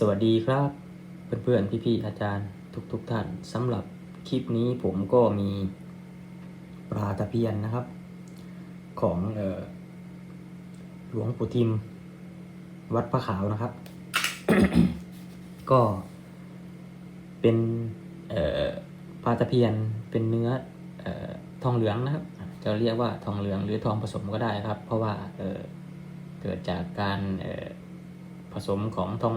สวัสดีครับเพื่อนๆพี่ๆอาจารย์ทุกๆทท่านสำหรับคลิปนี้ผมก็มีปลาตะเพียนนะครับ ของออหลวงปู่ทิม วัดพระขาวนะครับ ก็เป็นปลาตะเพียนเป็นเนื้อออทองเหลืองนะครับ จะเรียกว่าทองเหลืองหรือทองผสมก็ได้ครับ เพราะว่าเเกิดจากการผสมของทอง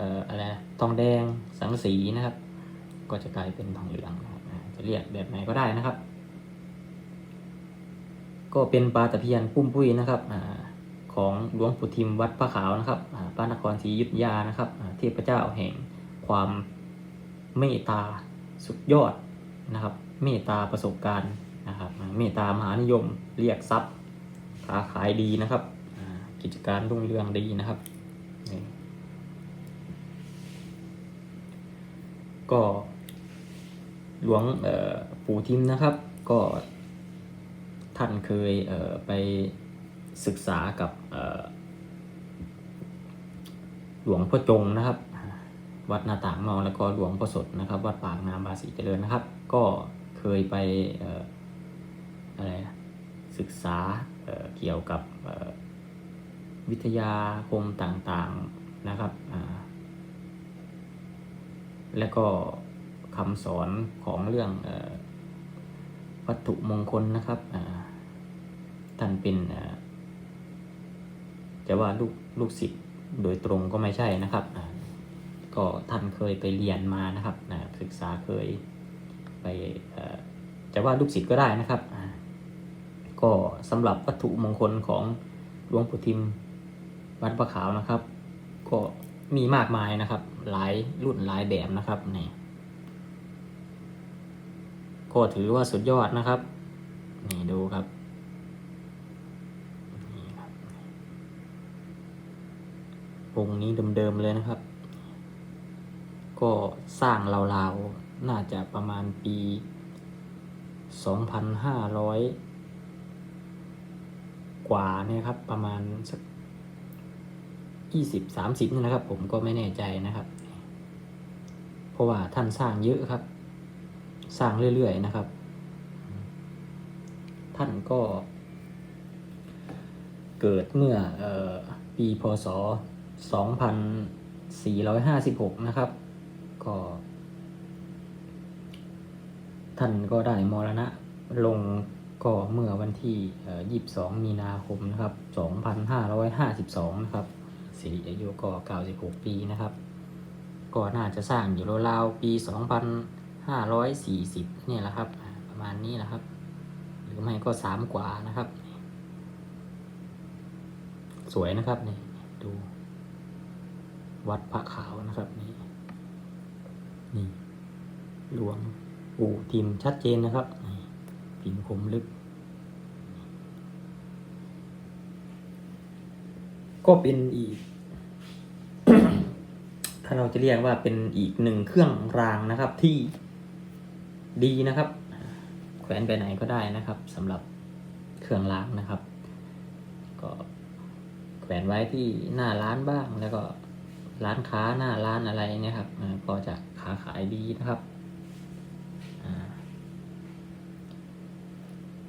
อ่ออะไรนะทองแดงสังสีนะครับ ก็จะกลายเป็นทองเหลืองนะครับจะเรียกแบบไหนก็ได้นะครับ ก็เป็นปลาตะเพียนปุ้มปุ้ยนะครับอของหลวงปู่ทิมวัดพระขาวนะครับพระนครศรีอยุธยานะครับเทพเจ้าแห่งความเมตตาสุดยอดนะครับ เมตตาประสบการณ์นะครับ เมตตามหานิยมเรียกทรัพย์ค้าขายดีนะครับ กิจการรุ่งเรืองดีนะครับ ก็หลวงปู่ทิมนะครับ ก็ท่านเคยเไปศึกษากับหลวงพ่อจงนะครับ วัดนาต่างเมาแล้วก็หลวงพ่อสดนะครับ วัดปากน้ำบาสีเจริญนะครับ ก็เคยไปอะไรนะศึกษาเเกี่ยวกับวิทยาคมต่างๆนะครับ และก็คำสอนของเรื่องอวัตถุมงคลนะครับท่านเป็นจะว่าลูกลูกศิษย์โดยตรงก็ไม่ใช่นะครับ ก็ท่านเคยไปเรียนมานะครับศึกษาเคยไปจะว่าลูกศิษย์ก็ได้นะครับ ก็สำหรับวัตถุมงคลของหลวงปู่ทิมวัดประขาวนะครับ ก็มีมากมายนะครับ หลายรุ่นหลายแบบนะครับนี่ก็ถือว่าสุดยอดนะครับ นี่ดูครับองค์นี้เดิมๆเลยนะครับ ก็สร้างราวๆ น่าจะประมาณปี 2,500 กว่าเนี่ยครับ ประมาณสัก ยี่สิบสามสิบนี่นะครับ ผมก็ไม่แน่ใจนะครับ เพราะว่าท่านสร้างเยอะครับ สร้างเรื่อยๆนะครับ ท่านก็ เกิดเมื่อออปีพศ2456นะครับ ก็ ท่านก็ได้มรณะลงก็เมื่อวันที่เอ่อ22 มีนาคม นะครับ 2552 นะครับ สิริอายุก็ 96 ปีนะครับ ก็น่าจะสร้างอยู่ราวๆปี 2540 เนี่ยแหละครับ ประมาณนี้นะครับ หรือไม่ก็ 3 กว่านะครับ สวยนะครับนี่ดู วัดพระขาวนะครับนี่นี่หลวงปู่ทิมชัดเจนนะครับนี่พิมพ์คมลึก ก็เป็นอีก ถ้าเราจะเรียกว่าเป็นอีกหนึ่งเครื่องรางนะครับที่ดีนะครับ แขวนไปไหนก็ได้นะครับสำหรับเครื่องรางนะครับ ก็แขวนไว้ที่หน้าร้านบ้างแล้วก็ร้านค้าหน้าร้านอะไรเนี่ยครับพอจะขาขายดีนะครับ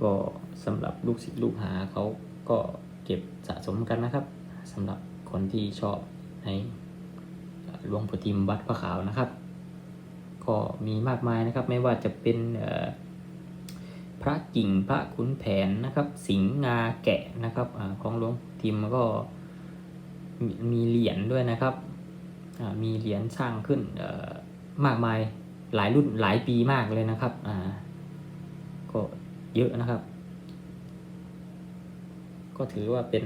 ก็สำหรับลูกศิษย์ลูกหาเขาก็เก็บสะสมกันนะครับ สำหรับคนที่ชอบในหลวงปู่ทิมวัดพระขาวนะครับ ก็มีมากมายนะครับไม่ว่าจะเป็นพระกิ่งพระขุนแผนนะครับ สิงห์งาแกะนะครับอของหลวงปู่ทิมก็มีเหรียญด้วยนะครับมีเหรียญสร้างขึ้นมากมายหลายรุ่นหลายปีมากเลยนะครับก็เยอะนะครับ ก็ถือว่าเป็น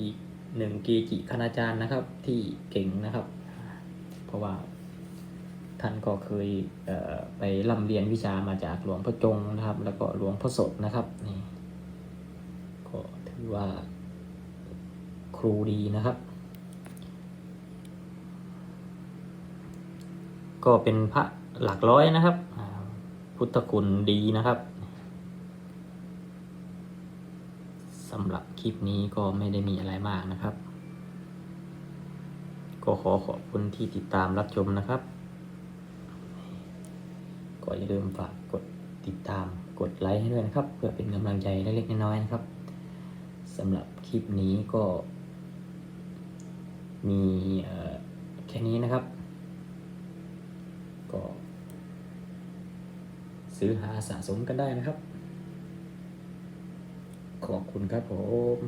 อีก หนึ่งเกจิคณาจารย์นะครับ ที่เก่งนะครับ เพราะว่าท่านก็เคยเไปร่ำเรียนวิชามาจากหลวงพ่อจงนะครับ แล้วก็หลวงพ่อสดนะครับนี่ก็ถือว่าครูดีนะครับ ก็เป็นพระหลักร้อยนะครับ พุทธคุณดีนะครับสำ หรับคลิปนี้ก็ไม่ได้มีอะไรมากนะครับ ก็ขอขอบคุณที่ติดตามรับชมนะครับ ก็อย่าลืมฝากกดติดตามกดไลค์ให้ด้วยนะครับ เพื่อเป็นกำลังใจเล็กๆน้อยๆนะครับสำหรับคลิปนี้ก็ มีแค่นี้นะครับ ก็ ซื้อหาสะสมกันได้นะครับ ขอบคุณครับผม